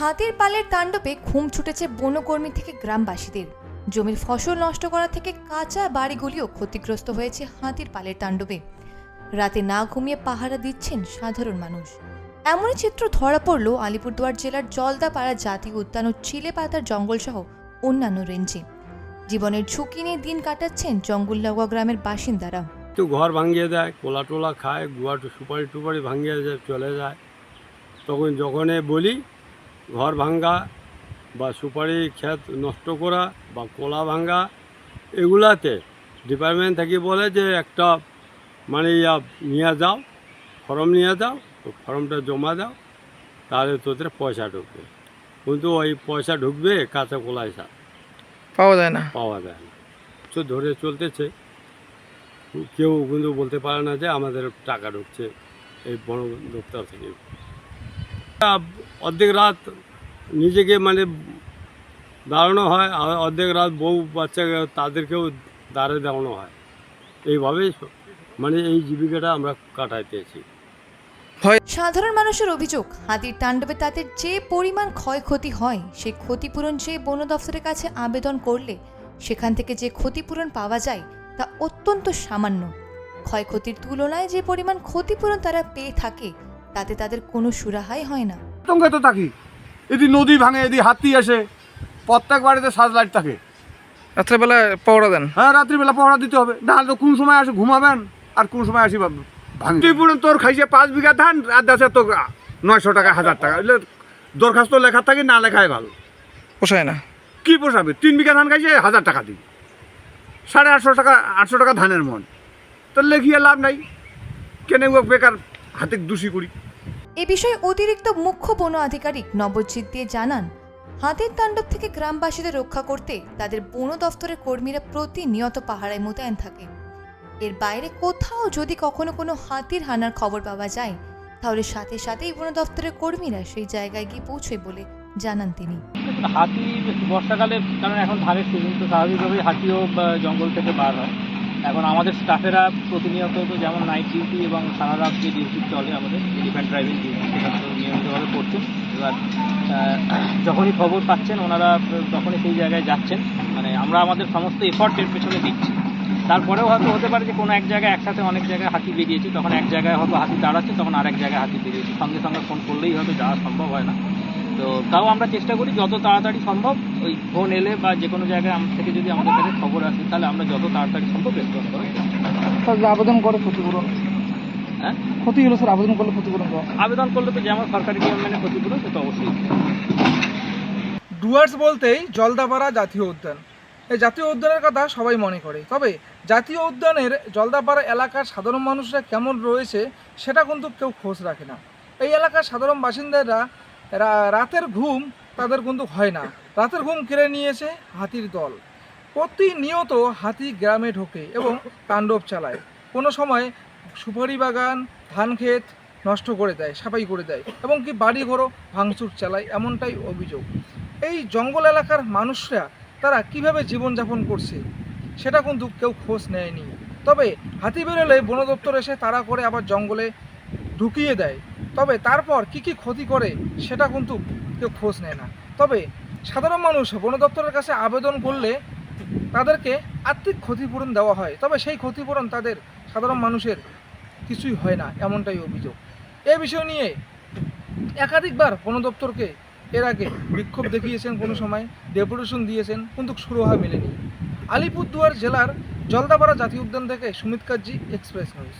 হাতির পালের তাণ্ডবে ঘুম ছুটেছে বনকর্মী থেকে গ্রামবাসীদের। জমির ফসল নষ্ট করা থেকে কাঁচা বাড়িগুলিও ক্ষতিগ্রস্ত হয়েছে হাতির পালের তাণ্ডবে। রাতে না ঘুমিয়ে পাহারা দিচ্ছেন সাধারণ মানুষ। এমনই চিত্র ধরা পড়ল আলিপুরদুয়ার জেলার জলদাপাড়া জাতীয় উদ্যান ও চিলেপাতার জঙ্গলসহ অন্যান্য রেঞ্জে। জীবনের ঝুঁকি নিয়ে দিন কাটাচ্ছেন জঙ্গল লাগোয়া গ্রামের বাসিন্দারা। তো ঘর ভাঙিয়ে দেয়, কোলা টোলা খায় গুয়া সুপারি টুপারি ভাঙিয়ে যায় চলে যায়। তখন যখনই বলি ঘর ভাঙ্গা বা সুপারি ক্ষেত নষ্ট করা বা কোলা ভাঙ্গা এগুলাতে ডিপার্টমেন্ট থেকে বলে যে একটা মানে ইয়া নিয়ে যাও ফর্ম নিয়ে যাও তো ফর্মটা জমা দাও তাহলে তোদের পয়সা ঢুকবে। কিন্তু ওই পয়সা ঢুকবে কাঁচা কোলায় সা পাওয়া যায় না। পাওয়া যায় না। তো ধরে চলতেছে। কেউ কিন্তু বলতে পারে না যে আমাদের টাকা ঢুকছে এই বন দপ্তর থেকে। অর্ধেক রাত নিজেকে মানে দাঁড়ানো হয় আর অর্ধেক রাত বউ বাচ্চাকে তাদেরকেও দাঁড়ে দাঁড়ানো হয়। এইভাবেই স- মানে এই জীবিকাটা আমরা কাটাইতেছি সাধারণ মানুষের অভিযোগ হাতির তাণ্ডবে তাদের যে পরিমাণ ক্ষয়ক্ষতি হয় সেই ক্ষতিপূরণ যে বন দফতরের কাছে আবেদন করলে সেখান থেকে যে ক্ষতিপূরণ পাওয়া যায় তা অত্যন্ত সামান্য। ক্ষয়ক্ষতির তুলনায় যে পরিমাণ ক্ষতিপূরণ তারা পেয়ে থাকে তাতে তাদের কোনো সুরাহাই হয় না। আতঙ্কে তো থাকি। এদি নদী ভাঙে এদি হাতি আসে প্রত্যেক বাড়িতে সাজ লাইট থাকে। রাত্রেবেলা পাওয়া দেন? হ্যাঁ রাত্রিবেলা পহরা দিতে হবে। নাহলে তো কোন সময় আসে ঘুমাবেন? আর কোন সময় আসি ভাঙ। তুই পুরো তোর খাইছে পাঁচ বিঘা ধান আর দেশে তো নয়শো টাকা হাজার টাকা। এলে দরখাস্ত লেখা থাকে না লেখাই ভালো। পোষায় না? কি পোষাবে? তিন বিঘা ধান খাইছে হাজার টাকা দিই। সাড়ে আটশো টাকা আটশো টাকা ধানের মন। তো লেখিয়ে লাভ নাই। কেন বেকার হাতে দোষী করি। এ বিষয়ে অতিরিক্ত মুখ্য বন আধিকারিক নবজিৎ দিয়ে জানান হাতির তাণ্ডব থেকে গ্রামবাসীদের রক্ষা করতে তাদের বন দফতরের কর্মীরা প্রতিনিয়ত পাহারায় মোতায়েন থাকে এর বাইরে কোথাও যদি কখনো কোনো হাতির হানার খবর পাওয়া যায় তাহলে সাথে সাথেই বন দফতরের কর্মীরা সেই জায়গায় গিয়ে পৌঁছয় বলে জানান তিনি। হাতি বর্ষাকালে কারণ এখন ধানের সিজন তো স্বাভাবিকভাবেই হাতিও জঙ্গল থেকে বার হয়। এখন আমাদের স্টাফেরা প্রতিনিয়ত তো যেমন নাইট ডিউটি এবং সারা রাত যে ডিউটি চলে আমাদের এলিফ্যান্ট ড্রাইভিং ডিউটি সেটা তো নিয়মিতভাবে করছেন। এবার যখনই খবর পাচ্ছেন, ওনারা তখনই সেই জায়গায় যাচ্ছেন। মানে আমরা আমাদের সমস্ত এফর্টের পেছনে দিচ্ছি। তারপরেও হয়তো হতে পারে যে কোনো এক জায়গায় একসাথে অনেক জায়গায় হাতি বেরিয়েছে, তখন এক জায়গায় হয়তো হাতি দাঁড়াচ্ছে, তখন আরেক জায়গায় হাতি বেরিয়েছে। সঙ্গে সঙ্গে ফোন করলেই হয়তো যাওয়া সম্ভব হয় না। তো তাও আমরা চেষ্টা করি যত তাড়াতাড়ি সম্ভব ওই ফোন এলে বা যে কোনো জায়গায় আম- থেকে যদি আমাদের কাছে খবর আসে তাহলে আমরা যত তাড়াতাড়ি সম্ভব রেসপন্স করার চেষ্টা করি। আবেদন করে ক্ষতিপূরণ। হ্যাঁ? ক্ষতি হলো স্যার আবেদন করলে ক্ষতিপূরণ আবেদন করলে তো যেমন সরকারি নিয়ম মেনে ক্ষতিপূরণ সেটা অবশ্যই। ডুয়ার্স বলতেই জলদাপাড়া জাতীয় উদ্যান। এই জাতীয় উদ্যানের কথা সবাই মনে করে। তবে জাতীয় উদ্যানের জলদাপাড়া এলাকার সাধারণ মানুষরা কেমন রয়েছে সেটা কিন্তু কেউ খোঁজ রাখে না। এই এলাকার সাধারণ বাসিন্দারা রাতের ঘুম তাদের কিন্তু হয় না। রাতের ঘুম কেড়ে নিয়েছে হাতির দল। প্রতিনিয়ত হাতি গ্রামে ঢোকে এবং তাণ্ডব চালায়। কোনো সময় সুপারি বাগান, ধান ক্ষেত নষ্ট করে দেয়, সাফাই করে দেয় এবং কি বাড়ি ঘরও ভাঙচুর চালায় এমনটাই অভিযোগ। এই জঙ্গল এলাকার মানুষরা তারা কীভাবে জীবনযাপন করছে, সেটা কিন্তু কেউ খোঁজ নেয়নি। তবে হাতি বেরোলে বন দপ্তর এসে তারা করে আবার জঙ্গলে ঢুকিয়ে দেয়। তবে তারপর কি কি ক্ষতি করে সেটা কিন্তু কেউ খোঁজ নেয় না। তবে সাধারণ মানুষ বন দপ্তরের কাছে আবেদন করলে তাদেরকে আর্থিক ক্ষতিপূরণ দেওয়া হয়। তবে সেই ক্ষতিপূরণ তাদের সাধারণ মানুষের কিছুই হয় না, এমনটাই অভিযোগ। এ বিষয় নিয়ে একাধিকবার বন দপ্তরকে এর আগে বিক্ষোভ দেখিয়েছেন কোনো সময়, ডেপুটেশন দিয়েছেন, কিন্তু সুরাহা মেলেনি। আলিপুরদুয়ার জেলার জলদাপাড়া জাতীয় উদ্যান থেকে সুমিত কাজী এক্সপ্রেস নিউজ